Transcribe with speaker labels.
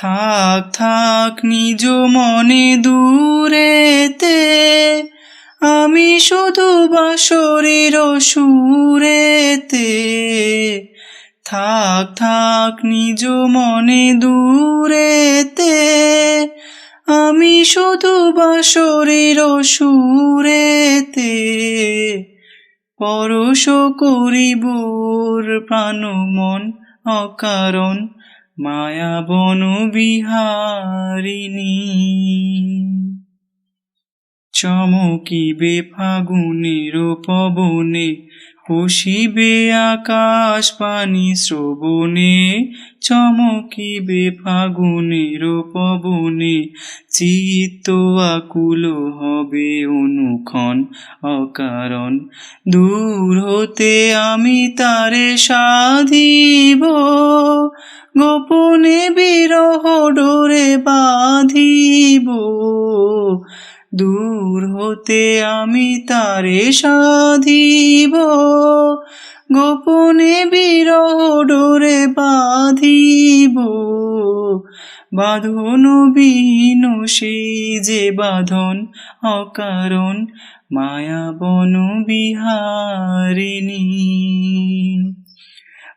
Speaker 1: থাক থাক নিজ মনে দূরেতে। আমি শুধু বা বাসরের সুরেতে। থাক থাক নিজ মনে দূরেতে। আমি শুধু বাসরের সুরেতে। পরশ করিবর প্রাণ মন অকারণ। মায়া বন বিহারিণী। চমকিবে ফাগুনের পবনে পশিবে আকাশ পানি শ্রবণে চমকিবে ফাগুনের পবনে চিত্ত আকুল হবে অনুক্ষণ অকারণ। দূর হতে আমি তারে সাধিব, গোপনে বিরহ ডোরে বাঁধিব। দূর হতে আমি তারে সাধিব। গোপনে বিরহ ডোরে বাঁধিব। বাঁধন বিহীন সেই যে বাঁধন অকারণ, মায়া বন বিহারিণী।